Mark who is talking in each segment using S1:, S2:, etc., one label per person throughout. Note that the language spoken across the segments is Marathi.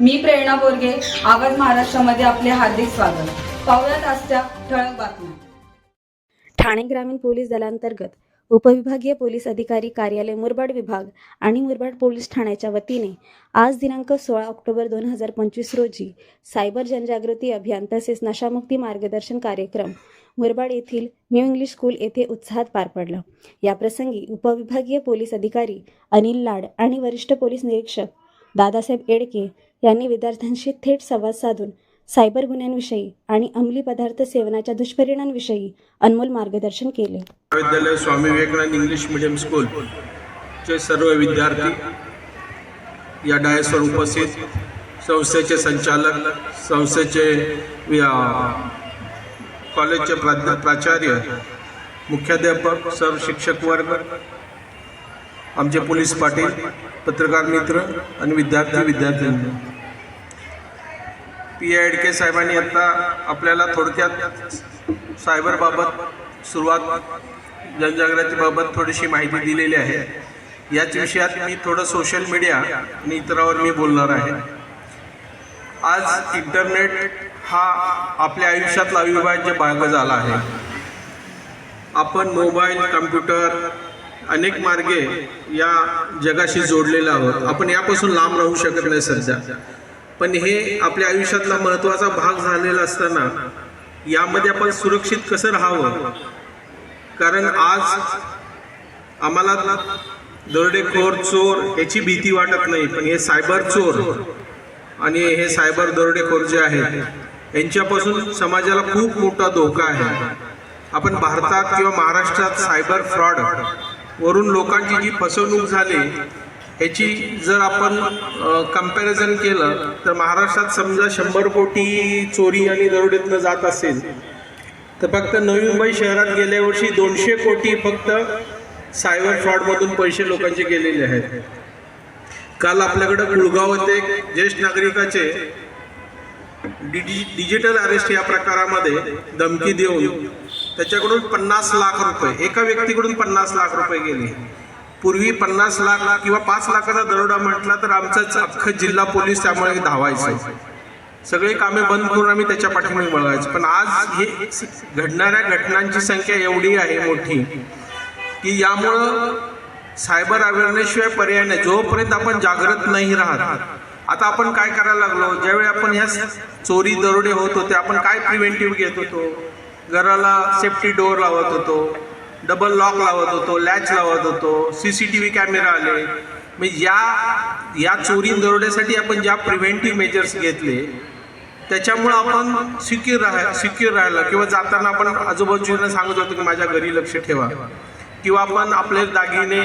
S1: मी प्रेरणा बोरगे आवाज महाराष्ट्रामध्ये आपले हार्दिक स्वागत. पाहुयात आजच्या ठळक बातम्या.
S2: ठाणे ग्रामीण पोलीस दलांतर्गत उपविभागीय पोलीस अधिकारी कार्यालय मुरबाड विभाग आणि मुरबाड पोलीस ठाण्याच्या वतीने आज दिनांक सोळा ऑक्टोबर दोन हजार पंचवीस रोजी सायबर जनजागृती अभियान तसेच नशामुक्ती मार्गदर्शन कार्यक्रम मुरबाड येथील न्यू इंग्लिश स्कूल येथे उत्साहात पार पडला. याप्रसंगी उपविभागीय पोलीस अधिकारी अनिल लाड आणि वरिष्ठ पोलीस निरीक्षक दादासाहेब एडके यांनी विद्यार्थ्यांशी थेट संवाद साधून सायबर गुन्ह्यांविषयी आणि अंमली पदार्थ सेवनाच्या दुष्परिणामांविषयी अनमोल मार्गदर्शन केले.
S3: महाविद्यालय Swami Vivekananda English medium school चे सर्व विद्यार्थी या डायसवर उपस्थित संस्थेचे संचालक संस्थेचे कॉलेजचे प्रा प्राचार्य मुख्याध्यापक सर्व शिक्षक वर्ग आमचे पोलीस पाटील पत्रकार मित्र आणि विद्यार्थी विद्यार्थ्यांनी पी आय के साहेबांनी आता आपल्याला थोडक्यात सायबरबाबत सुरुवात जनजागृतीबाबत थोडीशी माहिती दिलेली आहे. याच विषयात मी थोडं सोशल मीडिया आणि इतरावर मी बोलणार आहे. आज इंटरनेट हा आपल्या आयुष्यातला अविभाज्य भाग झाला आहे. आपण मोबाईल कम्प्युटर अनेक मार्गे या जगाशी जोडलेला आहोत. आपण यापासून लांब राहू शकत नाही सध्या. पण हे आपल्या आयुष्यातला महत्त्वाचा भाग झालेला असताना यामध्ये आपण सुरक्षित कसं राहावं? कारण आज आम्हाला दरोडेखोर चोर याची भीती वाटत नाही पण हे सायबर चोर आणि हे सायबर दरोडेखोर जे आहेत यांच्यापासून समाजाला खूप मोठा धोका आहे. आपण भारतात किंवा महाराष्ट्रात सायबर फ्रॉड वरून लोकांची जी फसवणूक झाली ह्याची जर आपण कंपॅरिझन केलं तर महाराष्ट्रात समजा शंभर कोटी चोरी आणि दरोडेतनं जात असेल तर फक्त नवी मुंबई शहरात गेल्या वर्षी दोनशे कोटी फक्त सायबर फ्रॉडमधून पैसे लोकांचे गेलेले आहेत. काल आपल्याकडं कुळगाव येथे ज्येष्ठ नागरिकाचे डिजि डिजिटल अरेस्ट या प्रकारामध्ये धमकी देऊन त्याच्याकडून पन्नास लाख रुपये एका व्यक्तीकडून पन्नास लाख रुपये गेले. पूर्वी पन्नास लाख किंवा पाच लाखाचा दरोडा म्हटला तर आमचाच अख्खं जिल्हा पोलीस त्यामुळे धावायचं. सगळी कामे बंद करून आम्ही त्याच्या पाठीमागे बघायचो पण आज हे घडणाऱ्या घटनांची संख्या एवढी आहे मोठी की यामुळं सायबर अवेअरनेसशिवाय पर्याय नाही. जोपर्यंत आपण जागृत नाही राहत आता आपण काय करायला लागलो? ज्यावेळी आपण ह्या चोरी दरोडे होत होते आपण काय प्रिव्हेंटिव्ह घेत होतो? घराला सेफ्टी डोअर लावत होतो. डबल लॉक लावत होतो लॅच लावत होतो C C T V camera आले. म्हणजे या या चोरी दरोड्यासाठी आपण ज्या प्रिव्हेंटिव्ह मेजर्स घेतले त्याच्यामुळं आपण सिक्युअर राहा सिक्युअर राहिलं. किंवा जाताना आपण आजूबाजूला सांगत होतो की माझ्या घरी लक्ष ठेवा. किंवा आपण आपले दागिने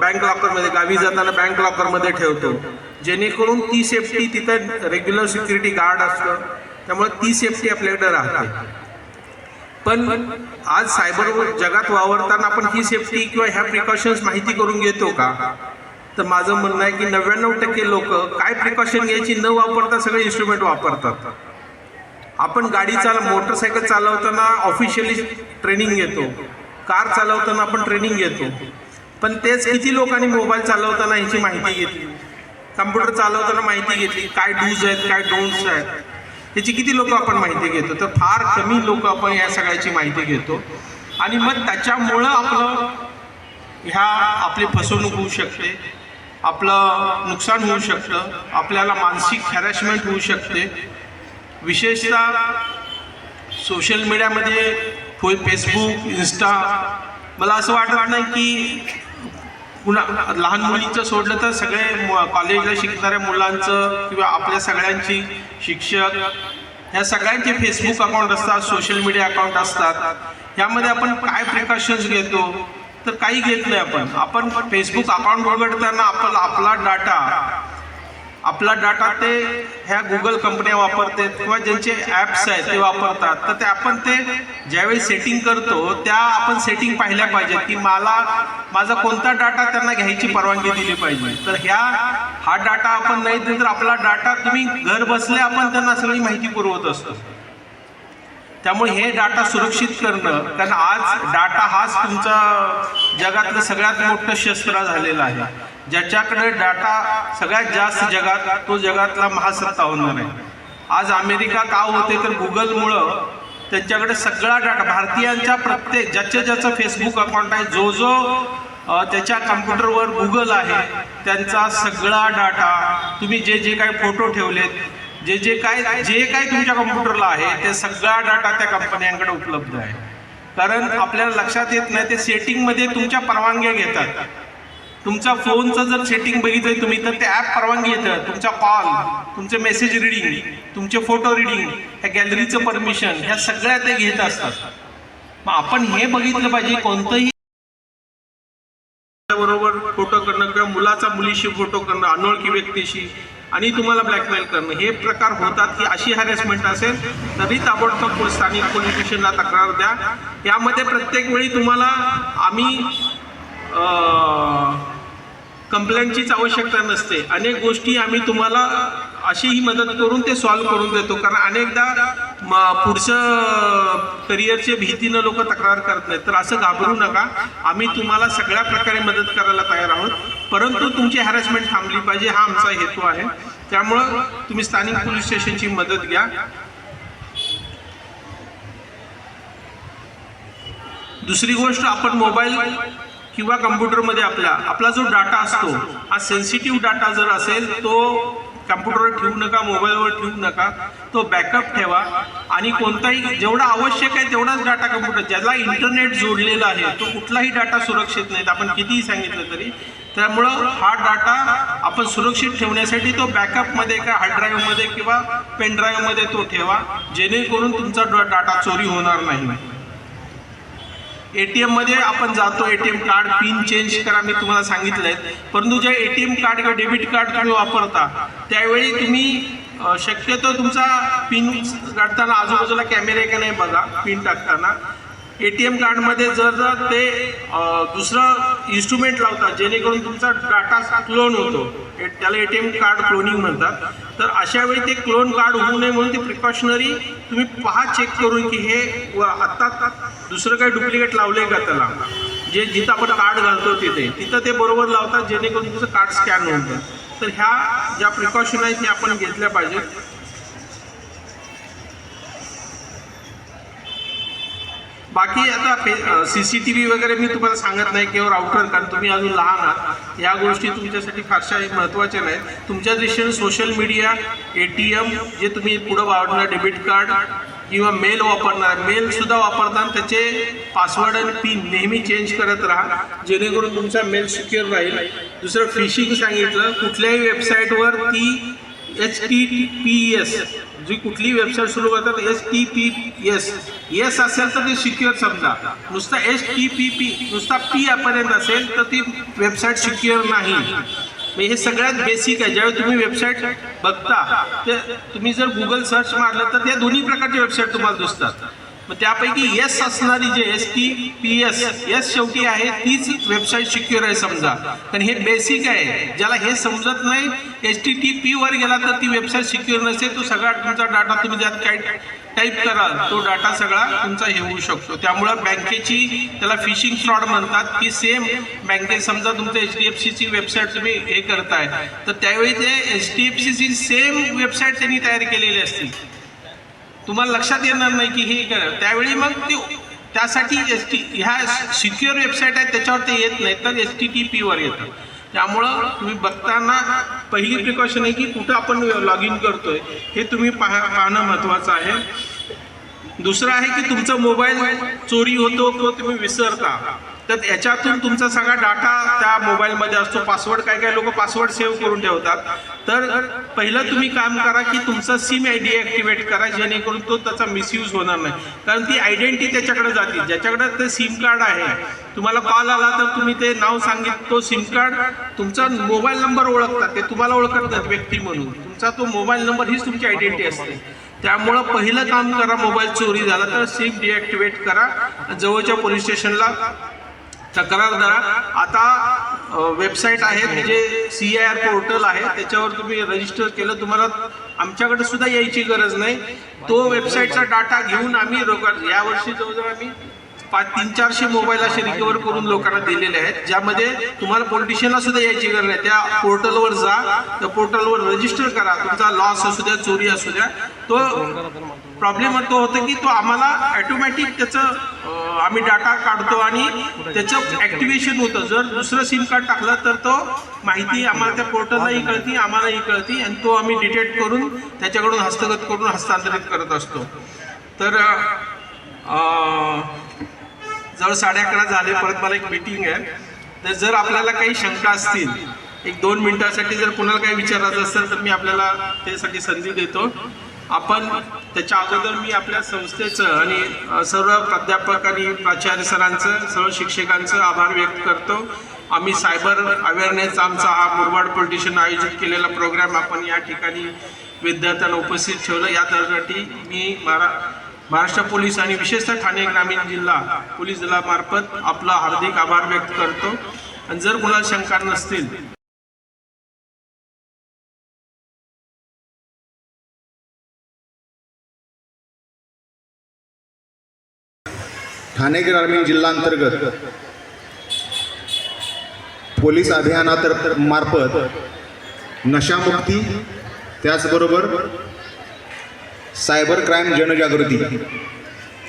S3: बँक लॉकरमध्ये गावी जाताना बँक लॉकरमध्ये ठेवतो. जेणेकरून ती सेफ्टी तिथं रेग्युलर सिक्युरिटी गार्ड असतं. त्यामुळे ती सेफ्टी आपल्याकडे राहते. पण आज सायबर जगात वावरताना आपण ही सेफ्टी किंवा ह्या प्रिकॉशन्स माहिती करून घेतो का? तर माझं म्हणणं आहे की नव्याण्णव टक्के लोक काय प्रिकॉशन घ्यायची न वापरता सगळे इन्स्ट्रुमेंट वापरतात. आपण गाडी चाल मोटरसायकल चालवताना ऑफिशियली ट्रेनिंग घेतो. कार चालवताना आपण ट्रेनिंग घेतो. पण तेच किती लोकांनी मोबाईल चालवताना ह्याची माहिती घेतली? कम्प्युटर चालवताना माहिती घेतली. काय डूज आहेत काय डोंट्स आहेत? याची किती लोक आपण माहिती घेतो? तर फार कमी लोक आपण या सगळ्याची माहिती घेतो. आणि मग त्याच्यामुळं आपलं ह्या आपली फसवणूक होऊ शकते. आपलं नुकसान होऊ शकतं. आपल्याला मानसिक हॅरॅसमेंट होऊ शकते. विशेषतः सोशल मीडियामध्ये फो फेसबुक इन्स्टा मला असं वाटत नाही की पुन्हा लहान मुलींचं सोडलं तर सगळे कॉलेजला शिकणाऱ्या मुलांचं किंवा आपल्या सगळ्यांची शिक्षक ह्या सगळ्यांचे फेसबुक अकाउंट असतात सोशल मीडिया अकाउंट असतात. यामध्ये आपण काय प्रिकॉशन्स घेतो? तर काही घेत नाही आपण. आपण फेसबुक अकाउंट उघडताना आपला आपला डाटा आपला डाटा ते ह्या गुगल कंपन्या वापरतात किंवा ज्यांचे ॲप्स आहेत ते वापरतात. तर ते आपण ते ज्यावेळी सेटिंग करतो त्या आपण सेटिंग पाहिल्या पाहिजेत की मला माझा कोणता डाटा त्यांना घ्यायची परवानगी दिली पाहिजे. तर ह्या हा डाटा आपण नाही दिला तर आपला डाटा तुम्ही घर बसले आपण त्यांना सगळी माहिती पुरवत असतो. त्यामुळे हे डाटा सुरक्षित करणं कारण आज डाटा हाच तुमचा जगातलं सगळ्यात मोठं शस्त्र झालेलं आहे. ज्याच्याकडे डाटा सगळ्यात जास्त जगात तो जगातला महासत्ता होणार आहे. आज अमेरिका का होते तर गुगलमुळं त्यांच्याकडे सगळा डाटा भारतीयांच्या प्रत्येक ज्याचं ज्याचं फेसबुक अकाउंट आहे जो जो त्याच्या कम्प्युटरवर गुगल आहे त्यांचा सगळा डाटा तुम्ही जे जे काही फोटो ठेवलेत जे जे काय जे काय तुमच्या कम्प्युटरला आहे ते सगळा डाटा त्या कंपन्यांकडे उपलब्ध आहे. कारण आपल्याला लक्षात येत नाही ते सेटिंगमध्ये तुमच्या परवानग्या घेतात. तुमचा फोनचं जर सेटिंग बघितलं तुम्ही तर ते ॲप परवानगी येतं. तुमचा कॉल तुमचे मेसेज रिडिंग तुमचे फोटो रिडिंग ह्या गॅलरीचं परमिशन ह्या सगळ्या ते घेत असतात. मग आपण हे बघितलं पाहिजे कोणतंही बरोबर फोटो करणं किंवा मुलाचा मुलीशी फोटो करणं अनोळखी व्यक्तीशी आणि तुम्हाला ब्लॅकमेल करणं हे प्रकार होतात की अशी हॅरेसमेंट असेल तरी ताबडतोब स्थानिक पोलीस स्टेशनला तक्रार द्या. यामध्ये प्रत्येक वेळी तुम्हाला आम्ही कंप्लेंटचीच आवश्यकता नसते. अनेक गोष्टी आम्ही तुम्हाला अशीही मदत करून ते सॉल्व्ह करून देतो. कारण अनेकदा पुढचं करिअरच्या भीतीनं लोक तक्रार करत नाहीत. तर असं घाबरू नका. आम्ही तुम्हाला सगळ्या प्रकारे मदत करायला तयार आहोत. परंतु तुमची हॅरॅसमेंट थांबली पाहिजे हा आमचा हेतू आहे. त्यामुळं तुम्ही स्थानिक पोलीस स्टेशनची मदत घ्या. दुसरी गोष्ट आपण मोबाईल किंवा कम्प्युटरमध्ये आपला आपला जो डाटा असतो हा सेन्सिटिव्ह डाटा जर असेल तो कम्प्युटरवर ठेवू नका मोबाईलवर ठेवू नका तो बॅकअप ठेवा. आणि कोणताही जेवढा आवश्यक आहे तेवढाच डाटा कम्प्युटर ज्याला इंटरनेट जोडलेला आहे तो कुठलाही डाटा सुरक्षित नाही. आपण कितीही सांगितलं तरी. त्यामुळं हा डाटा आपण सुरक्षित ठेवण्यासाठी तो बॅकअपमध्ये का हार्ड ड्राईव्हमध्ये किंवा पेनड्राईव्हमध्ये तो ठेवा. जेणेकरून तुमचा डाटा चोरी होणार नाही. ए टी एममध्ये आपण जातो A T M card pin change करा मी तुम्हाला सांगितलं आहे परंतु जे एम कार्ड किंवा डेबिट कार्ड तुम्ही वापरता त्यावेळी तुम्ही शक्यतो तुमचा पिन काढताना आजूबाजूला कॅमेरे का नाही बघा पिन टाकताना. ए टी एम कार्डमध्ये जर जर ते दुसरं इन्स्ट्रुमेंट लावतात जेणेकरून तुमचा डाटा क्लोन होतो. ए- त्याला एम कार्ड क्लोनिंग म्हणतात. तर अशा वेळी ते क्लोन कार्ड होऊ नये म्हणून ते प्रिकॉशनरी तुम्ही पहा चेक करून की हे व आत्ता दुसरं काही डुप्लिकेट लावले का त्याला? जे जिथं आपण कार्ड घालतो तिथे. तिथं ते बरोबर लावतात जेणेकरून तुमचं कार्ड स्कॅन होतं तर ह्या ज्या प्रिकॉशन आहेत त्या आपण घेतल्या पाहिजेत. बाकी आता सी सी टी व्ही वगैरे मी तुम्हाला सांगत नाही किंवा राऊटर कारण तुम्ही अजून लहान आहात. या गोष्टी तुमच्यासाठी फारशा महत्त्वाच्या नाहीत. तुमच्या दृष्टीने social media A T M जे तुम्ही पुढं वापरणार डेबिट कार्ड किंवा मेल वापरणार मेलसुद्धा वापरताना त्याचे पासवर्ड आणि पिन नेहमी चेंज करत राहा. जेणेकरून तुमचा मेल सिक्युअर राहील. दुसरं फिशिंग सांगितलं कुठल्याही वेबसाईटवर ती एच टी पी एस जी कुठली वेबसाईट सुरू करतात S T P S S असेल तर ते सिक्युअर समजा. नुसता एस टी पी पी नुसता पी पर्यंत असेल तर ती वेबसाईट सिक्युअर नाही. मग हे सगळ्यात बेसिक आहे. ज्यावेळी तुम्ही वेबसाईट बघता ते तुम्ही जर गुगल सर्च मारलं तर त्या दोन्ही प्रकारच्या वेबसाईट तुम्हाला दिसतात. मग त्यापैकी येस असणारी जे S T P S S शेवटी आहे तीच वेबसाईट सिक्युअर आहे समजा. कारण हे बेसिक आहे. ज्याला हे समजत नाही एस टी टी पी वर गेला तर ती वेबसाईट सिक्युअर नसेल तो सगळा तुमचा डाटा तुम्ही ज्यात काय टाईप कराल तो डाटा सगळा तुमचा हे होऊ शकतो. त्यामुळं बँकेची त्याला फिशिंग फ्रॉड म्हणतात की सेम बँके समजा तुमचं एच डी एफ सीची वेबसाईट तुम्ही हे करताय तर त्यावेळी ते एच डी एफ सीची सेम वेबसाईट त्यांनी तयार केलेली असतील. तुम्हाला लक्षात येणार नाही की हे त्यावेळी मग ते त्यासाठी एस टी ह्या सिक्युअर वेबसाईट आहे त्याच्यावर ते येत नाही तर एस टी टी पीवर येतं त्यामुळं तुम्ही बघताना पहिली प्रिकॉशन आहे की कुठं आपण लॉग इन करतोय हे तुम्ही पाहा पाहणं महत्त्वाचं आहे. दुसरं आहे की तुमचा मोबाईल चोरी होतो किंवा तुम्ही विसरता. तर याच्यातून तुमचा सगळा डाटा त्या मोबाईलमध्ये असतो. पासवर्ड काय काय लोक पासवर्ड सेव्ह करून ठेवतात. तर पहिलं तुम्ही काम करा की तुमचा सिम आय डी ॲक्टिवेट करा जेणेकरून तो त्याचा मिसयूज होणार नाही. कारण ती आयडेंटिटी त्याच्याकडे जाते. ज्याच्याकडे ते सिम कार्ड आहे. तुम्हाला कॉल आला तर तुम्ही ते नाव सांगित तो सिम कार्ड तुमचा मोबाईल नंबर ओळखतात. ते तुम्हाला ओळखत नाहीत व्यक्ती म्हणून. तुमचा तो मोबाईल नंबर हीच तुमची आयडेंटिटी असते. त्यामुळं पहिलं काम करा मोबाईल चोरी झाला तर सिम डिॲक्टिवेट करा. जवळच्या पोलीस स्टेशनला तक्रार आता वेबसाईट आहे जे सी आय आर पोर्टल आहे त्याच्यावर तुम्ही रजिस्टर केलं तुम्हाला आमच्याकडे सुद्धा यायची गरज नाही. तो वेबसाईटचा डाटा घेऊन आम्ही रोकड यावर्षी जवळजवळ आम्ही पाच तीन चारशे मोबाईल असे रिकवर करून लोकांना दिलेले आहेत. ज्यामध्ये तुम्हाला पॉलिटिशियनला सुद्धा यायची गरज नाही. त्या पोर्टलवर जा त्या पोर्टलवर रजिस्टर करा. तुमचा लॉस असू द्या चोरी असू द्या तो प्रॉब्लेम तो होतो की तो आम्हाला ॲटोमॅटिक त्याचं आम्ही डाटा काढतो आणि त्याचं ॲक्टिवेशन होतं. जर दुसरं सिम कार्ड टाकलं तर तो माहिती आम्हाला त्या पोर्टललाही कळती आम्हालाही कळती आणि तो आम्ही डिटेक्ट करून त्याच्याकडून हस्तगत करून हस्तांतरित करत असतो. तर जवळ साडे अकरा झाले परत मला एक मीटिंग आहे. तर जर आपल्याला काही शंका असतील एक दोन मिनटासाठी जर कुणाला काही विचारायचं असेल तर मी आपल्याला त्यासाठी संधी देतो. आपण त्याच्या अगोदर मी आपल्या संस्थेचं आणि सर्व प्राध्यापक आणि प्राचार्य सरांचं सर्व शिक्षकांचं आभार व्यक्त करतो. आम्ही सायबर अवेअरनेस आमचा हा मुरबाड पोलिटिशन आयोजित केलेला प्रोग्राम आपण या ठिकाणी विद्यार्थ्यांना उपस्थित ठेवलं. यासाठी मी महारा महाराष्ट्र पोलीस आणि विशेषतः ठाणे ग्रामीण जिल्हा पोलीस दलामार्फत आपला हार्दिक आभार व्यक्त करतो. आणि जर कुणाला शंका नसतील
S4: ठाणे ग्रामीण जिल्हांतर्गत पोलीस अभियानातर मार्फत नशामुक्ती त्याचबरोबर सायबर क्राईम जनजागृती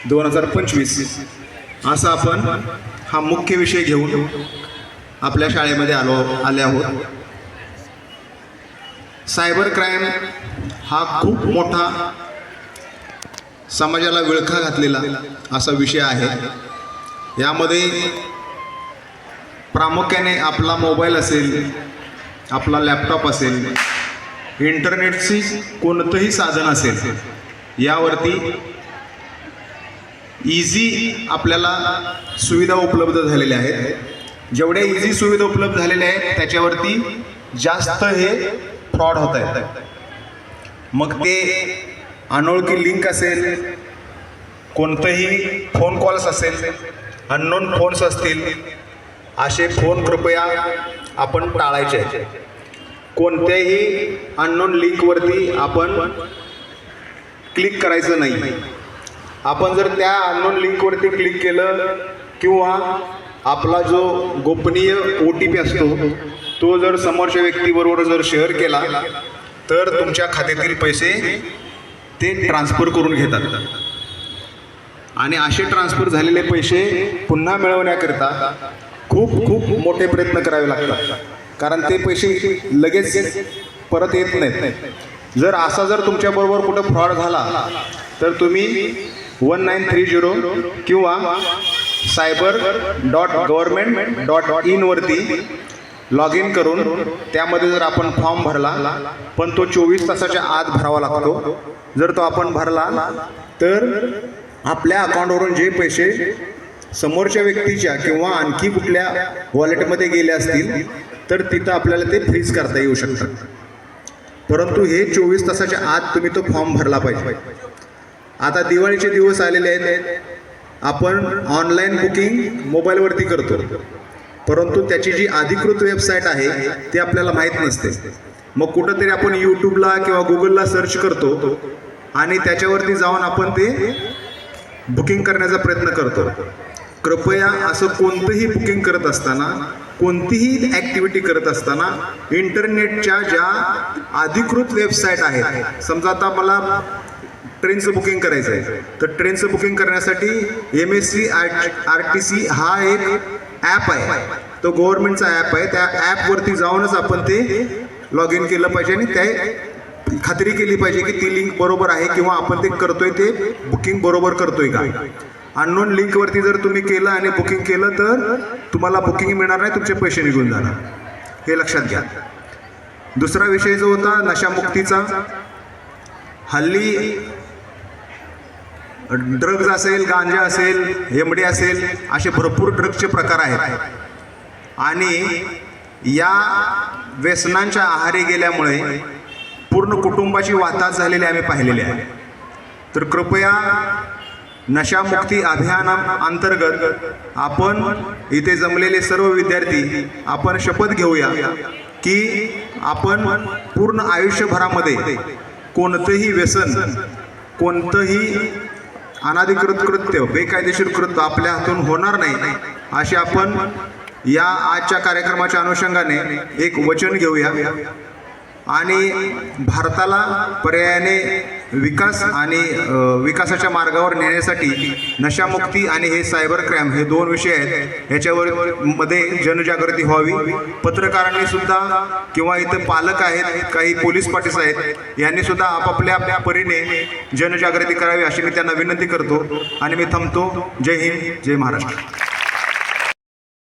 S4: दोन हजार पंचवीस असा आपण हा मुख्य विषय घेऊन आपल्या शाळेमध्ये आलो आले आहोत. सायबर क्राईम हा खूप मोठा समाजाला विळखा घातलेला असा विषय आहे. यामध्ये प्रामुख्याने आपला मोबाईल असेल आपला लॅपटॉप असेल इंटरनेटची कोणतंही साधन असेल यावरती इझी आपल्याला सुविधा उपलब्ध झालेल्या आहेत. जेवढ्या इझी सुविधा उपलब्ध झालेल्या आहेत त्याच्यावरती जास्त हे फ्रॉड होत आहेत. मग ते अनोळखी लिंक असेल कोणतंही फोन कॉल्स असेल अननोन फोन्स असतील असे फोन कृपया आपण टाळायचे. कोणत्याही अननोन लिंकवरती आपण क्लिक करायचं नाही. आपण जर त्या अननोन लिंकवरती क्लिक केलं किंवा आपला जो गोपनीय ओ टी पी असतो तो जर समोरच्या व्यक्तीबरोबर जर शेअर केला तर तुमच्या खात्यातील पैसे ते ट्रान्सफर करून घेतात. आणि असे ट्रान्सफर झालेले पैसे पुन्हा मिळवण्याकरिता खूप खूप मोठे प्रयत्न करावे लागतात. कारण ते पैसे लगेच परत येत नाहीत. जर असा जर तुमच्याबरोबर कुठं फ्रॉड झाला तर तुम्ही वन नाईन थ्री झिरो किंवा सायबर डॉट गव्हर्मेंट डॉट इनवरती लॉग इन करून त्यामध्ये जर आपण फॉर्म भरला पण तो चोवीस तासाच्या आत भरावा लागतो. जर तो आपण भरला तर आपल्या अकाउंटवरून जे पैसे समोरच्या व्यक्तीच्या किंवा आणखी कुठल्या वॉलेटमध्ये गेले असतील तर तिथं आपल्याला ते फ्रीज करता येऊ शकतात परंतु हे चोवीस तासाच्या आत तुम्ही तो फॉर्म भरला पाहिजे. आता दिवाळीचे दिवस आलेले आहेत. आपण ऑनलाईन बुकिंग मोबाईलवरती करतो. परंतु त्याची जी अधिकृत वेबसाईट आहे ती आपल्याला माहीत नसते. मग कुठंतरी आपण यूट्यूबला किंवा गुगलला सर्च करतो आणि त्याच्यावरती जाऊन आपण ते बुकिंग करण्याचा प्रयत्न करतो. कृपया असं कोणतंही बुकिंग करत असताना कोणतीही ॲक्टिव्हिटी करत असताना इंटरनेटच्या ज्या अधिकृत वेबसाईट आहेत समजा आता मला ट्रेनचं बुकिंग करायचं आहे तर ट्रेनचं बुकिंग करण्यासाठी M S C R R T C हा एक ॲप आहे. तो गव्हर्नमेंटचा ॲप आहे. त्या ॲपवरती जाऊनच आपण ते लॉग इन केलं पाहिजे आणि त्या खात्री केली पाहिजे की ती लिंक बरोबर आहे किंवा आपण ते करतोय ते बुकिंग बरोबर करतोय का. अननोन लिंकवरती जर तुम्ही केलं आणि बुकिंग केलं तर तुम्हाला बुकिंग मिळणार नाही तुमचे पैसे निघून जाणार. हे लक्षात घ्या. दुसरा विषय जो होता नशामुक्तीचा. हल्ली ड्रग्ज असेल गांजा असेल हेमडे असेल असे भरपूर ड्रग्जचे प्रकार आहेत. आणि या व्यसनांच्या आहारी गेल्यामुळे पूर्ण कुटुंबाची वाताच झालेली आम्ही पाहिलेली आहे. तर कृपया नशामुक्ती अभियाना अंतर्गत आपण इथे जमलेले सर्व विद्यार्थी आपण शपथ घेऊया की आपण पूर्ण आयुष्यभरामध्ये कोणतंही व्यसन कोणतंही अनाधिकृत कृत्य बेकायदेशीर कृत्य आपल्या हातून होणार नाही असे आपण या आजच्या कार्यक्रमाच्या अनुषंगाने एक वचन घेऊया. आणि भारताला पर्यायाने विकास आणि विकासाच्या मार्गावर नेण्यासाठी नशामुक्ती आणि हे सायबर क्राईम हे दोन विषय आहेत. ह्याच्यावर मध्ये जनजागृती व्हावी. पत्रकारांनी सुद्धा किंवा इथं पालक आहेत काही पोलीस पाटीस आहेत यांनी सुद्धा आपापल्या परीने जनजागृती करावी अशी मी त्यांना विनंती करतो. आणि मी थांबतो. जय हिंद जय महाराष्ट्र.